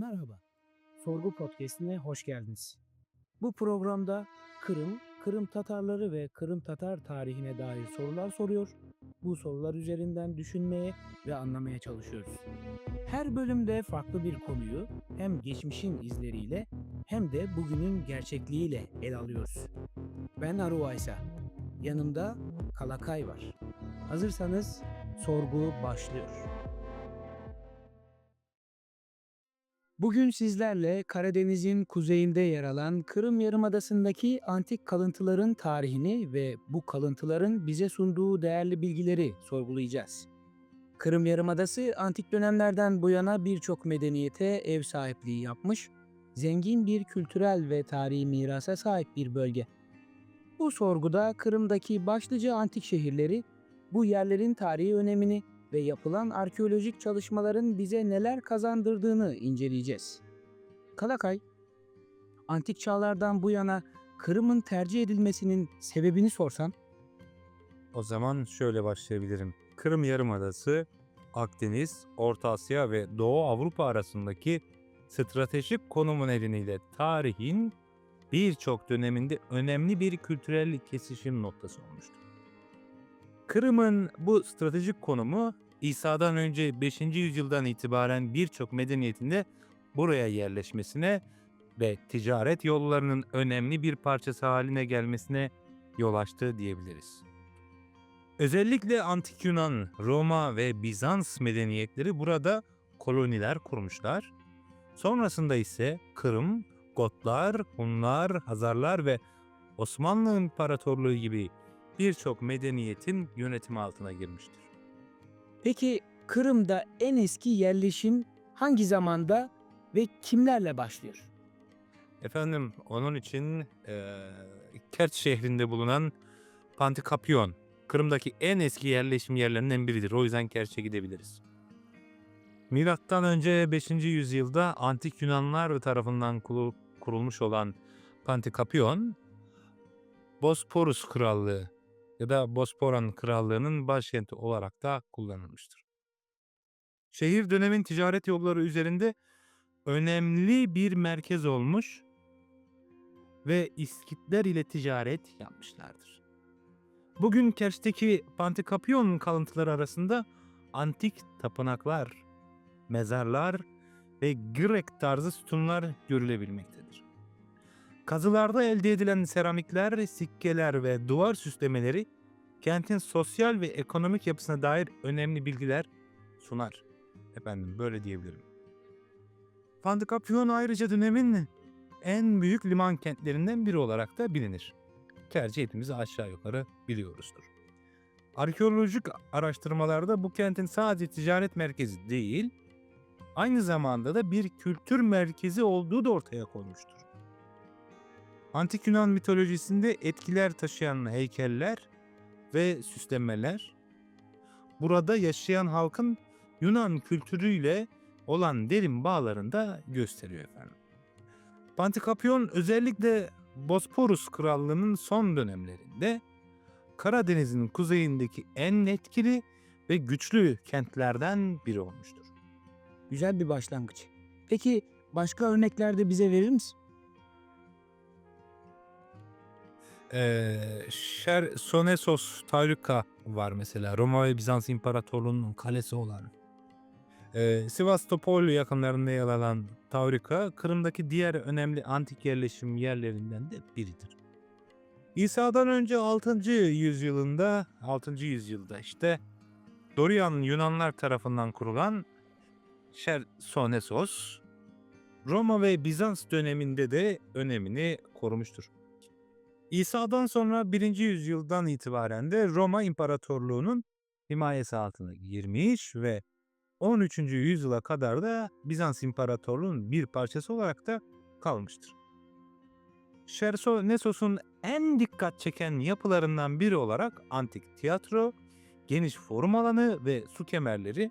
Merhaba. Sorgu Podcast'ine hoş geldiniz. Bu programda Kırım, Kırım Tatarları ve Kırım Tatar tarihine dair sorular soruyor. Bu sorular üzerinden düşünmeye ve anlamaya çalışıyoruz. Her bölümde farklı bir konuyu hem geçmişin izleriyle hem de bugünün gerçekliğiyle ele alıyoruz. Ben Aru Aysa. Yanımda Kalakay var. Hazırsanız sorgu başlıyor. Bugün sizlerle Karadeniz'in kuzeyinde yer alan Kırım Yarımadası'ndaki antik kalıntıların tarihini ve bu kalıntıların bize sunduğu değerli bilgileri sorgulayacağız. Kırım Yarımadası antik dönemlerden bu yana birçok medeniyete ev sahipliği yapmış, zengin bir kültürel ve tarihi mirasa sahip bir bölge. Bu sorguda Kırım'daki başlıca antik şehirleri, bu yerlerin tarihi önemini ve yapılan arkeolojik çalışmaların bize neler kazandırdığını inceleyeceğiz. Kalakay, antik çağlardan bu yana Kırım'ın tercih edilmesinin sebebini sorsan, O zaman şöyle başlayabilirim. Kırım Yarımadası, Akdeniz, Orta Asya ve Doğu Avrupa arasındaki stratejik konumu nedeniyle tarihin birçok döneminde önemli bir kültürel kesişim noktası olmuştur. Kırım'ın bu stratejik konumu İsa'dan önce 5. yüzyıldan itibaren birçok medeniyetinde buraya yerleşmesine ve ticaret yollarının önemli bir parçası haline gelmesine yol açtı diyebiliriz. Özellikle Antik Yunan, Roma ve Bizans medeniyetleri burada koloniler kurmuşlar. Sonrasında ise Kırım, Gotlar, Hunlar, Hazarlar ve Osmanlı İmparatorluğu gibi birçok medeniyetin yönetimi altına girmiştir. peki Kırım'da en eski yerleşim hangi zamanda ve kimlerle başlıyor? Efendim onun için eee Kerç şehrinde bulunan Pantikapyon, Kırım'daki en eski yerleşim yerlerinden biridir. O yüzden Kerç'e gidebiliriz. Milattan önce 5. yüzyılda antik Yunanlar tarafından kurulmuş olan Pantikapyon, Bosporus Krallığı ya da Bosporan Krallığı'nın başkenti olarak da kullanılmıştır. Şehir dönemin ticaret yolları üzerinde önemli bir merkez olmuş ve İskitler ile ticaret yapmışlardır. Bugün Kerç'teki Pantikapyon kalıntıları arasında antik tapınaklar, mezarlar ve Grek tarzı sütunlar görülebilmektedir. Kazılarda elde edilen seramikler, sikkeler ve duvar süslemeleri kentin sosyal ve ekonomik yapısına dair önemli bilgiler sunar. Efendim böyle diyebilirim. Pantikapyon ayrıca dönemin en büyük liman kentlerinden biri olarak da bilinir. Gerçi hepimiz aşağı yukarı biliyoruzdur. Arkeolojik araştırmalarda bu kentin sadece ticaret merkezi değil, aynı zamanda da bir kültür merkezi olduğu da ortaya konmuştur. Antik Yunan mitolojisinde etkiler taşıyan heykeller ve süslemeler, burada yaşayan halkın Yunan kültürüyle olan derin bağlarını da gösteriyor efendim. Pantikapyon özellikle Bosporus Krallığı'nın son dönemlerinde Karadeniz'in kuzeyindeki en etkili ve güçlü kentlerden biri olmuştur. Güzel bir başlangıç. Peki başka örnekler de bize verir misin? Ee, Chersonesos Taurika var mesela. Roma ve Bizans İmparatorluğu'nun kalesi olan. Ee, Sivastopol yakınlarında yer alan Taurika, Kırım'daki diğer önemli antik yerleşim yerlerinden de biridir. İsa'dan önce 6. yüzyılında, 6. yüzyılda işte Dorian Yunanlar tarafından kurulan Chersonesos, Roma ve Bizans döneminde de önemini korumuştur. İsa'dan sonra 1. yüzyıldan itibaren de Roma İmparatorluğu'nun himayesi altına girmiş ve 13. yüzyıla kadar da Bizans İmparatorluğu'nun bir parçası olarak da kalmıştır. Chersonesos'un en dikkat çeken yapılarından biri olarak antik tiyatro, geniş forum alanı ve su kemerleri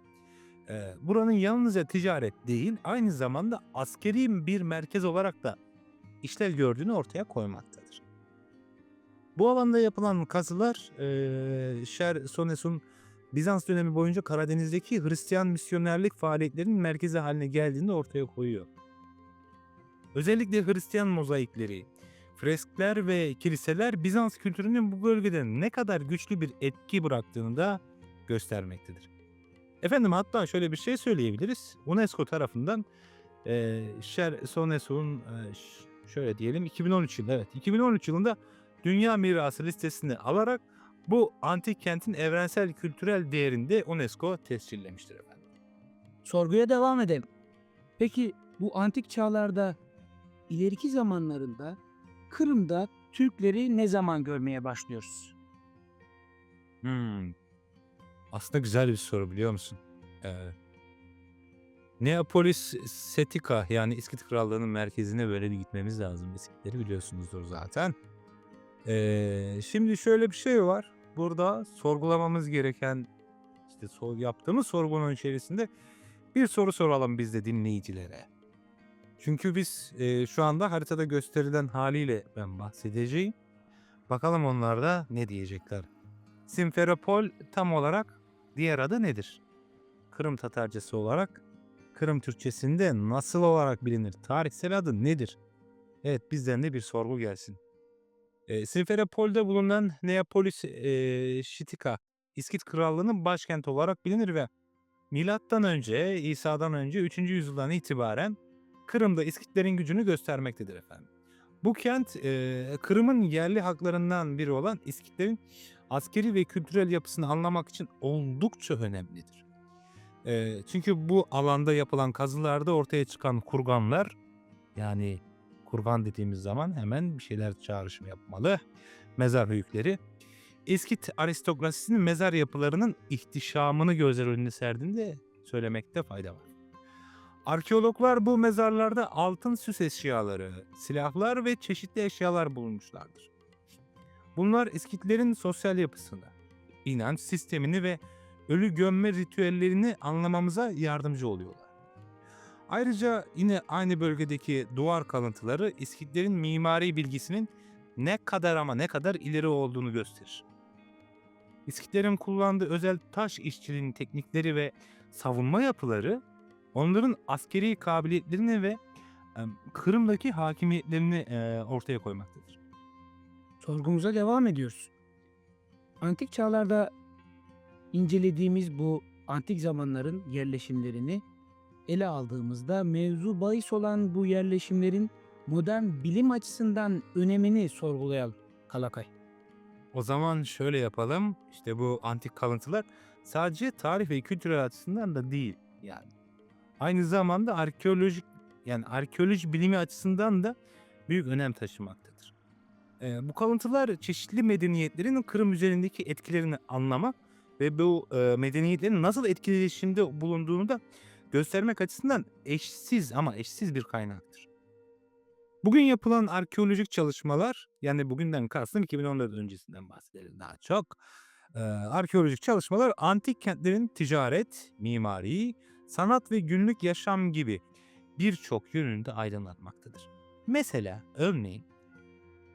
buranın yalnızca ticaret değil aynı zamanda askeri bir merkez olarak da işlev gördüğünü ortaya koymaktadır. Bu alanda yapılan kazılar e, Chersonesos'un Bizans dönemi boyunca Karadeniz'deki Hristiyan misyonerlik faaliyetlerinin merkezi haline geldiğini ortaya koyuyor. Özellikle Hristiyan mozaikleri, freskler ve kiliseler Bizans kültürünün bu bölgede ne kadar güçlü bir etki bıraktığını da göstermektedir. Efendim hatta şöyle bir şey söyleyebiliriz. UNESCO tarafından e, Şer Sonesu'nun e, şöyle diyelim 2013 yılında evet 2013 yılında Dünya Mirası listesine alarak bu antik kentin evrensel kültürel değerini de UNESCO tescillemiştir efendim. Sorguya devam edelim. Peki bu antik çağlarda ileriki zamanlarında Kırım'da Türkleri ne zaman görmeye başlıyoruz? Hmm. Aslında güzel bir soru biliyor musun? Ee, Neapolis Setika yani İskit Krallığı'nın merkezine böyle bir gitmemiz lazım. İskitleri biliyorsunuzdur zaten. Ee, şimdi şöyle bir şey var. Burada sorgulamamız gereken işte sor, yaptığımız sorgunun içerisinde bir soru soralım biz de dinleyicilere. Çünkü biz e, şu anda haritada gösterilen haliyle ben bahsedeceğim. Bakalım onlar da ne diyecekler. Simferopol tam olarak diğer adı nedir? Kırım Tatarcası olarak Kırım Türkçesinde nasıl olarak bilinir? Tarihsel adı nedir? Evet bizden de bir sorgu gelsin. E, Simferopol'de bulunan Neapolis e, Şitika İskit Krallığı'nın başkenti olarak bilinir ve milattan önce İsa'dan önce 3. yüzyıldan itibaren Kırım'da İskitlerin gücünü göstermektedir efendim. Bu kent e, Kırım'ın yerli haklarından biri olan İskitlerin askeri ve kültürel yapısını anlamak için oldukça önemlidir. Eee, çünkü bu alanda yapılan kazılarda ortaya çıkan kurganlar yani kurgan dediğimiz zaman hemen bir şeyler çağrışım yapmalı. Mezar höyükleri. İskit aristokrasisinin mezar yapılarının ihtişamını gözler önüne serdiğinde söylemekte fayda var. Arkeologlar bu mezarlarda altın süs eşyaları, silahlar ve çeşitli eşyalar bulmuşlardır. Bunlar İskitlerin sosyal yapısını, inanç sistemini ve ölü gömme ritüellerini anlamamıza yardımcı oluyorlar. Ayrıca yine aynı bölgedeki duvar kalıntıları İskitlerin mimari bilgisinin ne kadar ama ne kadar ileri olduğunu gösterir. İskitlerin kullandığı özel taş işçiliğinin teknikleri ve savunma yapıları onların askeri kabiliyetlerini ve Kırım'daki hakimiyetlerini e, ortaya koymaktadır. Sorgumuza devam ediyoruz. Antik çağlarda incelediğimiz bu antik zamanların yerleşimlerini ele aldığımızda mevzu bahis olan bu yerleşimlerin modern bilim açısından önemini sorgulayalım Kalakay. O zaman şöyle yapalım. İşte bu antik kalıntılar sadece tarih ve kültürel açısından da değil yani. Aynı zamanda arkeolojik yani arkeoloji bilimi açısından da büyük önem taşımaktadır. Ee, bu kalıntılar çeşitli medeniyetlerin Kırım üzerindeki etkilerini anlamak ve bu e, medeniyetlerin nasıl etkileşimde bulunduğunu da göstermek açısından eşsiz ama eşsiz bir kaynaktır. Bugün yapılan arkeolojik çalışmalar yani bugünden kastım 2014 öncesinden bahsedelim daha çok. Ee, arkeolojik çalışmalar antik kentlerin ticaret, mimari, sanat ve günlük yaşam gibi birçok yönünü de aydınlatmaktadır. Mesela örneğin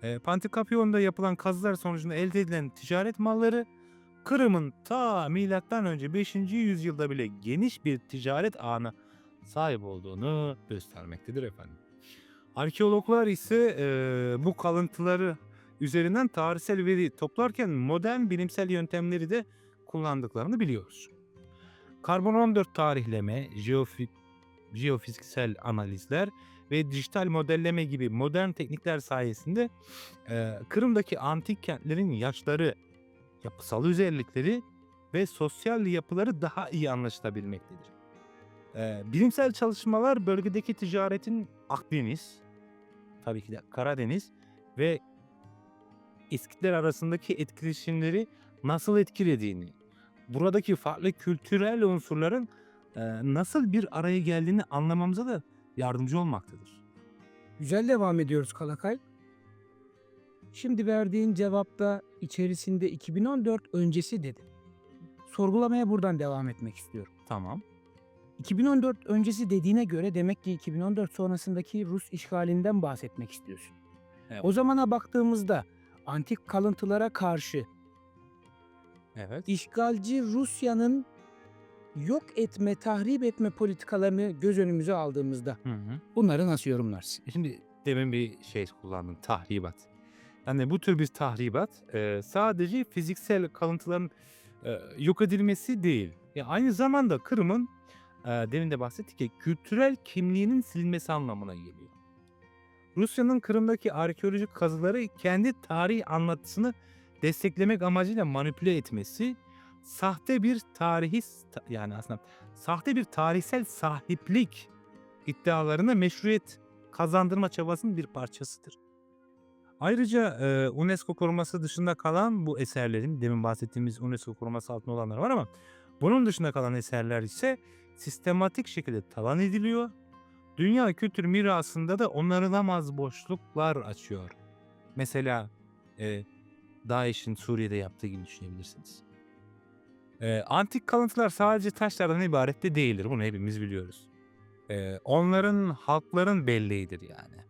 e, Pantikapion'da yapılan kazılar sonucunda elde edilen ticaret malları Kırım'ın ta milattan önce 5. yüzyılda bile geniş bir ticaret ağına sahip olduğunu göstermektedir efendim. Arkeologlar ise e, bu kalıntıları üzerinden tarihsel veri toplarken modern bilimsel yöntemleri de kullandıklarını biliyoruz. Karbon 14 tarihleme, jeofi- jeofiziksel analizler ve dijital modelleme gibi modern teknikler sayesinde e, Kırım'daki antik kentlerin yaşları, yapısal özellikleri ve sosyal yapıları daha iyi anlaşılabilmektedir. E, bilimsel çalışmalar bölgedeki ticaretin Akdeniz, tabii ki de Karadeniz ve İskitler arasındaki etkileşimleri nasıl etkilediğini, buradaki farklı kültürel unsurların e, nasıl bir araya geldiğini anlamamıza da yardımcı olmaktadır. Güzel devam ediyoruz Kalakay. Şimdi verdiğin cevapta içerisinde 2014 öncesi dedi. Sorgulamaya buradan devam etmek istiyorum. Tamam. 2014 öncesi dediğine göre demek ki 2014 sonrasındaki Rus işgalinden bahsetmek istiyorsun. Evet. O zamana baktığımızda antik kalıntılara karşı Evet. işgalci Rusya'nın yok etme, tahrip etme politikalarını göz önümüze aldığımızda Hı hı. bunları nasıl yorumlarsın? Şimdi demin bir şey kullandım, tahribat. Yani bu tür bir tahribat e, sadece fiziksel kalıntıların e, yok edilmesi değil. Ya aynı zamanda Kırım'ın e, demin de bahsettik ya kültürel kimliğinin silinmesi anlamına geliyor. Rusya'nın Kırım'daki arkeolojik kazıları kendi tarih anlatısını desteklemek amacıyla manipüle etmesi sahte bir tarihi yani aslında sahte bir tarihsel sahiplik iddialarına meşruiyet kazandırma çabasının bir parçasıdır. Ayrıca e, UNESCO koruması dışında kalan bu eserlerin demin bahsettiğimiz UNESCO koruması altında olanlar var ama bunun dışında kalan eserler ise sistematik şekilde talan ediliyor. Dünya kültür mirasında da onarılamaz boşluklar açıyor. Mesela e, DAEŞ'in Suriye'de yaptığı gibi düşünebilirsiniz. E, antik kalıntılar sadece taşlardan ibaret de değildir. Bunu hepimiz biliyoruz. E, onların halkların belleğidir yani.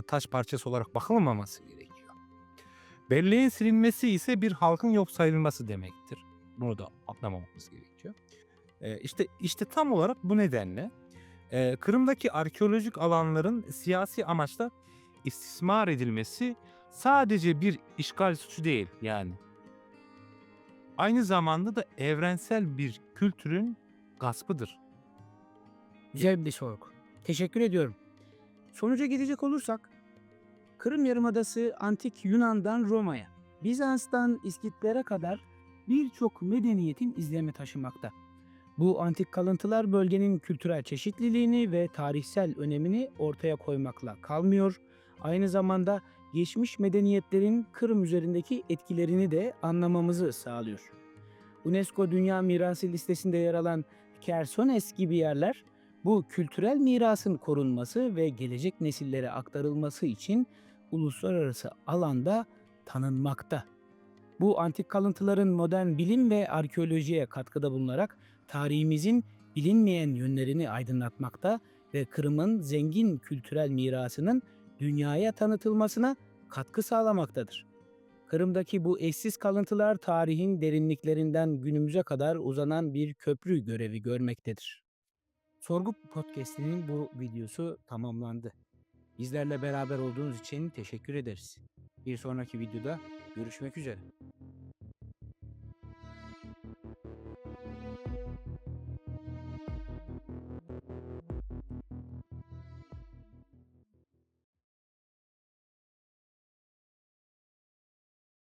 Taş parçası olarak bakılmaması gerekiyor. Belleğin silinmesi ise bir halkın yok sayılması demektir. Bunu da atlamamamız gerekiyor. E, işte işte tam olarak bu nedenle e, Kırım'daki arkeolojik alanların siyasi amaçla istismar edilmesi sadece bir işgal suçu değil yani. Aynı zamanda da evrensel bir kültürün gaspıdır. Güzel bir sorgu. Teşekkür ediyorum. Sonuca gidecek olursak, Kırım Yarımadası antik Yunan'dan Roma'ya, Bizans'tan İskitlere kadar birçok medeniyetin izlemi taşımakta. Bu antik kalıntılar bölgenin kültürel çeşitliliğini ve tarihsel önemini ortaya koymakla kalmıyor, aynı zamanda geçmiş medeniyetlerin Kırım üzerindeki etkilerini de anlamamızı sağlıyor. UNESCO Dünya Mirası listesinde yer alan Kersones gibi yerler bu kültürel mirasın korunması ve gelecek nesillere aktarılması için uluslararası alanda tanınmakta. Bu antik kalıntıların modern bilim ve arkeolojiye katkıda bulunarak tarihimizin bilinmeyen yönlerini aydınlatmakta ve Kırım'ın zengin kültürel mirasının dünyaya tanıtılmasına katkı sağlamaktadır. Kırım'daki bu eşsiz kalıntılar tarihin derinliklerinden günümüze kadar uzanan bir köprü görevi görmektedir. Sorgu Podcast'inin bu videosu tamamlandı. Bizlerle beraber olduğunuz için teşekkür ederiz. Bir sonraki videoda görüşmek üzere.